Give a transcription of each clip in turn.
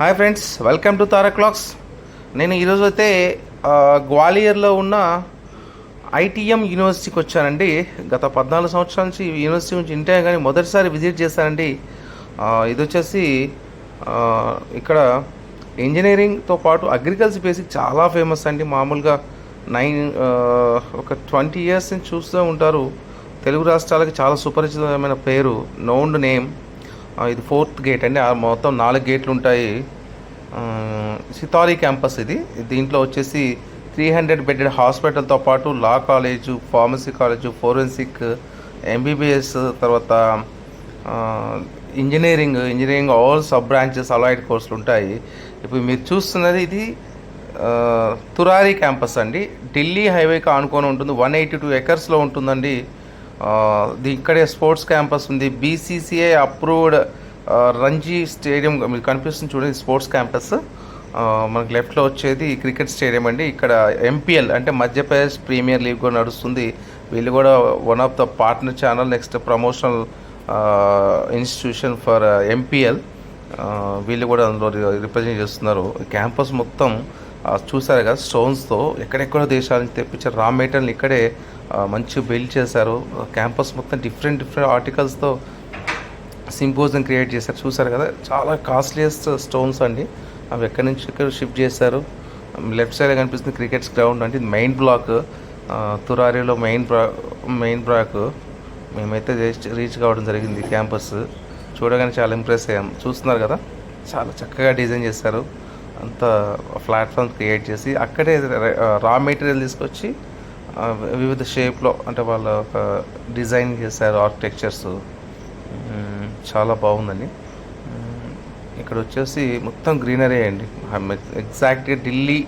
Hi friends welcome to Tara clocks. నేను ఈరోజు అయితే గ్వాలియర్లో ఉన్న ఐటీఎం యూనివర్సిటీకి వచ్చానండి. గత పద్నాలుగు సంవత్సరాల నుంచి యూనివర్సిటీ నుంచి ఇంటే కానీ మొదటిసారి విజిట్ చేశానండి. ఇది వచ్చేసి ఇక్కడ ఇంజనీరింగ్తో పాటు అగ్రికల్చర్ బేసిక్ చాలా ఫేమస్ అండి. మామూలుగా నైన్ ఒక ట్వంటీ ఇయర్స్ నుంచి చూస్తూ ఉంటారు. తెలుగు రాష్ట్రాలకు చాలా సుపరిచితమైన పేరు నోండ్ నేమ్. ఇది ఫోర్త్ గేట్ అండి. ఆ మొత్తం నాలుగు గేట్లు ఉంటాయి. ఆ, సితారీ క్యాంపస్ ఇది. దీంట్లో వచ్చేసి త్రీ హండ్రెడ్ బెడెడ్ హాస్పిటల్తో పాటు law college pharmacy college forensic MBBS తర్వాత engineering engineering all sub branches allied కోర్సులు ఉంటాయి. ఇప్పుడు మీరు చూస్తున్నది ఇది తురారి క్యాంపస్ అండి. ఢిల్లీ హైవేకి ఆనుకొని ఉంటుంది. వన్ ఎయిటీ టూ ఎకర్స్లో ఉంటుందండి. ఇక్కడే స్పోర్ట్స్ క్యాంపస్ ఉంది. బీసీసీఐ అప్రూవ్డ్ రంజీ స్టేడియం మీకు కనిపిస్తుంది చూడండి స్పోర్ట్స్ క్యాంపస్. మనకు మనకి లెఫ్ట్లో వచ్చేది క్రికెట్ స్టేడియం అండి. ఇక్కడ ఎంపీఎల్ అంటే మధ్యప్రదేశ్ ప్రీమియర్ లీగ్ కూడా నడుస్తుంది. వీళ్ళు కూడా one of the partner channel next promotional institution for MPL. వీళ్ళు కూడా అందులో రిప్రజెంట్ చేస్తున్నారు. క్యాంపస్ మొత్తం చూసారు కదా స్టోన్స్తో ఎక్కడెక్కడో దేశాల నుంచి తెప్పించారు. రా మెటీరియల్ ఇక్కడే మంచి బిల్డ్ చేశారు. క్యాంపస్ మొత్తం డిఫరెంట్ డిఫరెంట్ ఆర్టికల్స్తో సింపోజియం క్రియేట్ చేశారు. చూసారు కదా చాలా కాస్ట్లీయెస్ట్ స్టోన్స్ అండి. అవి ఎక్కడి నుంచి ఎక్కడ షిఫ్ట్ చేశారు. లెఫ్ట్ సైడ్ కనిపిస్తుంది క్రికెట్స్ గ్రౌండ్ అంటే ఇది మెయిన్ బ్లాక్ తురారిలో మెయిన్ బ్రా మెయిన్ బ్లాక్. మేమైతే రీచ్ రీచ్ కావడం జరిగింది క్యాంపస్. చూడగానే చాలా ఇంప్రెస్ అయ్యాం. చూస్తున్నారు కదా చాలా చక్కగా డిజైన్ చేశారు. అంత ప్లాట్ఫామ్ క్రియేట్ చేసి అక్కడే రా మెటీరియల్ తీసుకొచ్చి వివిధ షేప్లో అంటే వాళ్ళ ఒక డిజైన్ చేశారు ఆర్కిటెక్చర్స్ చాలా బాగుందండి. ఇక్కడ వచ్చేసి మొత్తం గ్రీనరీ అండి. ఎగ్జాక్ట్గా ఢిల్లీ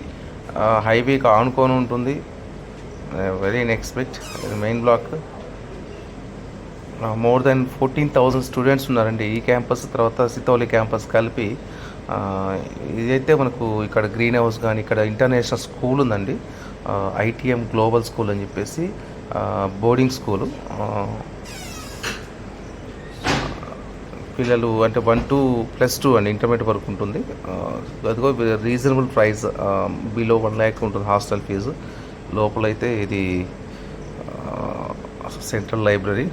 హైవేకి ఆనుకొని ఉంటుంది. Very ఇన్ఎక్స్పెక్ట్ main block more than fourteen thousand students ఉన్నారండి ఈ క్యాంపస్ తర్వాత సితౌలి క్యాంపస్ కలిపి. ఇదైతే మనకు ఇక్కడ గ్రీన్ హౌస్ కానీ ఇక్కడ ఇంటర్నేషనల్ స్కూల్ ఉందండి. ఐటీఎం గ్లోబల్ స్కూల్ అని చెప్పేసి బోర్డింగ్ స్కూలు. పిల్లలు అంటే వన్ టూ ప్లస్ టూ అండి ఇంటర్మీడియట్ వరకు ఉంటుంది. అదిగో reasonable price below one lakh ఉంటుంది హాస్టల్ ఫీజు. లోపలైతే ఇది సెంట్రల్ లైబ్రరీ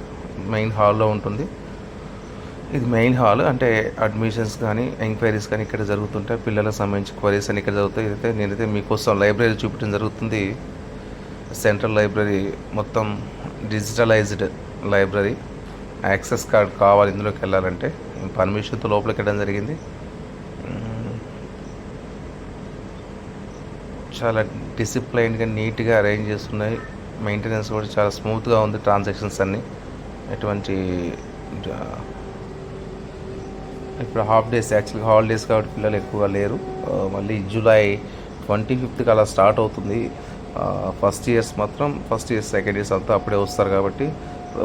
మెయిన్ హాల్లో ఉంటుంది. ఇది మెయిన్ హాల్. అంటే అడ్మిషన్స్ కానీ ఎంక్వైరీస్ కానీ ఇక్కడ జరుగుతుంటాయి. పిల్లలకు సంబంధించి క్వరీస్ అని ఇక్కడ జరుగుతాయి. అయితే నేనైతే మీకోసం లైబ్రరీ చూపించడం జరుగుతుంది. సెంట్రల్ లైబ్రరీ మొత్తం డిజిటలైజ్డ్ లైబ్రరీ. యాక్సెస్ కార్డ్ కావాలి ఇందులోకి వెళ్ళాలంటే. పర్మిషన్తో లోపలికి వెళ్ళడం జరిగింది. చాలా డిసిప్లైన్గా నీట్గా అరేంజ్ చేస్తున్నాయి. మెయింటెనెన్స్ కూడా చాలా స్మూత్గా ఉంది ట్రాన్సాక్షన్స్ అన్నీ. ఎటువంటి ఇప్పుడు హాఫ్ డేస్ యాక్చువల్గా హాలిడేస్ కాబట్టి పిల్లలు ఎక్కువగా లేరు. మళ్ళీ జూలై ట్వంటీ ఫిఫ్త్కి అలా స్టార్ట్ అవుతుంది. ఫస్ట్ ఇయర్స్ మాత్రం ఫస్ట్ ఇయర్స్ సెకండ్ ఇయర్స్ అంతా అప్పుడే వస్తారు కాబట్టి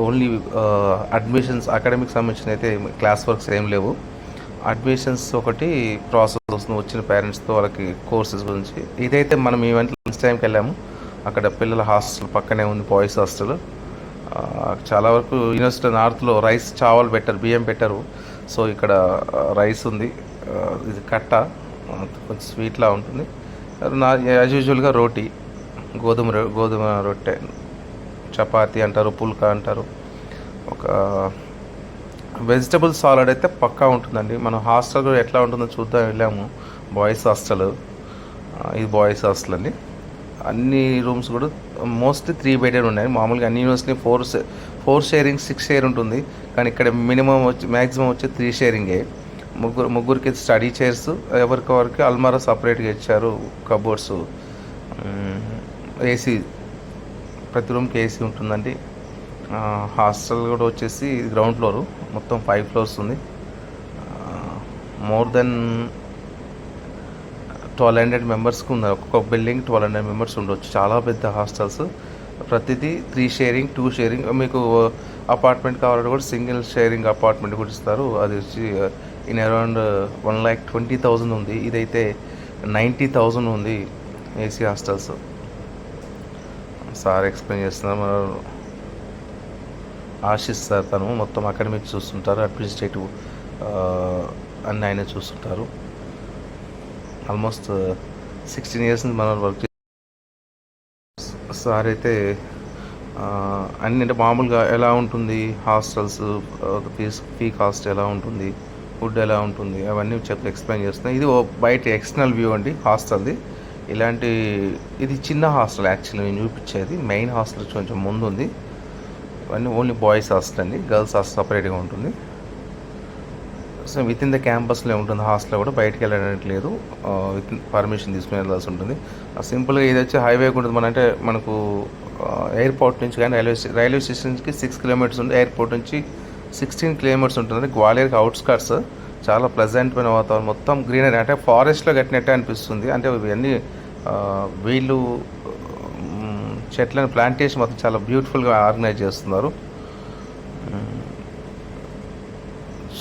ఓన్లీ అడ్మిషన్స్ అకాడమిక్ సంబంధించిన అయితే క్లాస్ వర్క్స్ ఏం లేవు. అడ్మిషన్స్ ఒకటి ప్రాసెస్ వస్తుంది వచ్చిన పేరెంట్స్తో వాళ్ళకి కోర్సెస్ గురించి. ఇదైతే మనం ఈవెంట్ లంచ్ టైంకి వెళ్ళాము. అక్కడ పిల్లల హాస్టల్ పక్కనే ఉంది బాయ్స్ హాస్టల్. చాలా వరకు యూనివర్సిటీ నార్త్లో రైస్ చావల్ పెట్టారు బియ్యం పెట్టారు. సో ఇక్కడ రైస్ ఉంది. ఇది కట్ట కొంచెం స్వీట్లా ఉంటుంది. నా యాజ్ యూజువల్గా రోటీ గోధుమ గోధుమ రొట్టె చపాతీ అంటారు పుల్కా అంటారు. ఒక వెజిటబుల్ సాలడ్ అయితే పక్కా ఉంటుందండి. మనం హాస్టల్ కూడా ఎట్లా ఉంటుందో చూద్దాం వెళ్ళాము. Boys hostel. ఇది బాయ్స్ హాస్టల్ అండి. అన్ని రూమ్స్ కూడా మోస్ట్లీ త్రీ బెడెడ్ ఉన్నాయి. మామూలుగా అన్ని university four four sharing six share ఉంటుంది. కానీ ఇక్కడ మినిమం వచ్చి మ్యాక్సిమం వచ్చి త్రీ షేరింగే. ముగ్గురు ముగ్గురికి స్టడీ చైర్స్ ఎవరికి వారికి అల్మారా సపరేట్గా ఇచ్చారు కబోర్డ్స్. ఏసీ ప్రతి రూమ్కి ఏసీ ఉంటుందండి. హాస్టల్ కూడా వచ్చేసి గ్రౌండ్ ఫ్లోర్. మొత్తం ఫైవ్ ఫ్లోర్స్ ఉంది. మోర్ దెన్ ట్వెల్వ్ హండ్రెడ్ మెంబర్స్కి ఉన్నారు ఒక్కొక్క బిల్డింగ్ ట్వెల్వ్ హండ్రెడ్ మెంబర్స్ ఉండొచ్చు. చాలా పెద్ద హాస్టల్స్. ప్రతిదీ త్రీ షేరింగ్ టూ షేరింగ్. మీకు అపార్ట్మెంట్ కావాలంటే కూడా సింగిల్ షేరింగ్ అపార్ట్మెంట్ కూడా ఇస్తారు. అది వచ్చి in around one lakh twenty thousand ఉంది. ఇదైతే నైంటీ థౌజండ్ ఉంది ఏసీ హాస్టల్స్ సార్ ఎక్స్ప్లెయిన్ చేస్తున్నారు. మన ఆశిష్ సార్ తను. మొత్తం అకాడమిక్ చూస్తుంటారు. అడ్మినిస్ట్రేటివ్ అన్నీ ఆయన చూస్తుంటారు. ఆల్మోస్ట్ సిక్స్టీన్ ఇయర్స్ నుంచి మనం వర్క్ సార్ అయితే అన్ని అంటే మామూలుగా ఎలా ఉంటుంది? హాస్టల్స్ ఫీస్ ఫీ కాస్ట్ ఎలా ఉంటుంది? ఫుడ్ ఎలా ఉంటుంది? అవన్నీ చెప్పి ఎక్స్ప్లెయిన్ చేస్తున్నాయి. ఇది ఓ బయట ఎక్స్టర్నల్ వ్యూ అండి హాస్టల్ది. ఇలాంటి ఇది చిన్న హాస్టల్ యాక్చువల్లీ నేను చూపించేది. మెయిన్ హాస్టల్ కొంచెం ముందు ఉంది ఇవన్నీ ఓన్లీ బాయ్స్ హాస్టల్ అండి. గర్ల్స్ హాస్టల్ సపరేట్గా ఉంటుంది. సో విత్ ఇన్ ద క్యాంపస్లో ఉంటుంది హాస్టల్ కూడా బయటికి వెళ్ళడానికి లేదు విత్ పర్మిషన్ తీసుకుని వెళ్ళాల్సి ఉంటుంది. సింపుల్గా ఇది వచ్చి హైవే ఉంటుంది. మన అంటే మనకు ఎయిర్పోర్ట్ నుంచి కానీ రైల్వే స్టే- రైల్వే స్టేషన్కి సిక్స్ కిలోమీటర్స్ ఉంటుంది ఎయిర్పోర్ట్ నుంచి సిక్స్టీన్ కిలోమీటర్స్ ఉంటుంది గ్వాలియర్కి అవుట్స్కట్స్ చాలా ప్లెజెంట్మైన వాతావరణం. మొత్తం గ్రీనరీ అంటే ఫారెస్ట్లో కట్టినట్టే అనిపిస్తుంది. అంటే ఇవన్నీ వీళ్ళు చెట్లను ప్లాంటేషన్ మొత్తం చాలా బ్యూటిఫుల్గా ఆర్గనైజ్ చేస్తున్నారు.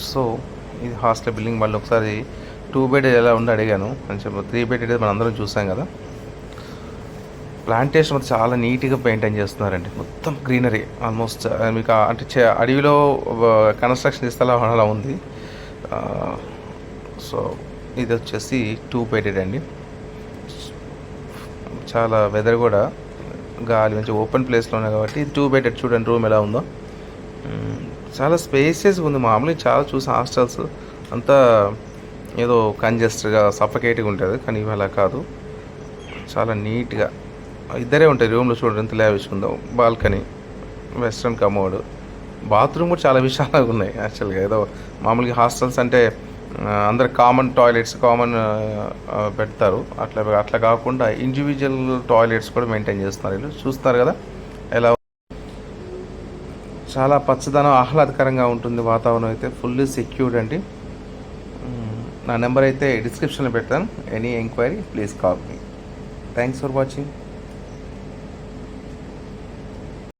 సో ఇది హాస్టల్ బిల్డింగ్ మళ్ళీ ఒకసారి టూ బెడ్ ఎలా ఉందో అడిగాను. అని చెప్పి త్రీ బెడ్ అనేది మనం అందరం చూసాం కదా. ప్లాంటేషన్ మొత్తం చాలా నీట్గా మెయింటైన్ చేస్తున్నారండి. మొత్తం గ్రీనరీ ఆల్మోస్ట్ మీకు అంటే అడవిలో కన్స్ట్రక్షన్ ఇస్తేలా అలా ఉంది. సో ఇది వచ్చేసి టూ బెడెడ్ అండి. చాలా వెదర్ కూడా గాలి మంచి ఓపెన్ ప్లేస్లో ఉన్నాయి కాబట్టి టూ బెడెడ్ చూడండి రూమ్ ఎలా ఉందో. చాలా స్పేసెస్ ఉంది. మామూలుగా చాలా చూసి హాస్టల్స్ అంతా ఏదో కంజెస్ట్గా సఫకేట్గా ఉంటుంది. కానీ ఇవి అలా కాదు. చాలా నీట్గా ఇద్దరే ఉంటాయి రూమ్లో చూడండి. ఎంత లేవించుకుందాం బాల్కనీ వెస్ట్రన్ కమోడ్ బాత్రూమ్ కూడా చాలా విశాలంగా ఉన్నాయి యాక్చువల్గా ఏదో మామూలుగా హాస్టల్స్ అంటే అందరు కామన్ టాయిలెట్స్ కామన్ పెడతారు. అట్లా అట్లా కాకుండా ఇండివిజువల్ టాయిలెట్స్ కూడా మెయింటైన్ చేస్తున్నారు వీళ్ళు. చూస్తున్నారు కదా? ఎలా చాలా పచ్చదనం ఆహ్లాదకరంగా ఉంటుంది వాతావరణం అయితే. ఫుల్లీ సెక్యూర్డ్ అండి. నా నెంబర్ అయితే డిస్క్రిప్షన్లో పెడతాను. Any enquiry please call me thanks for watching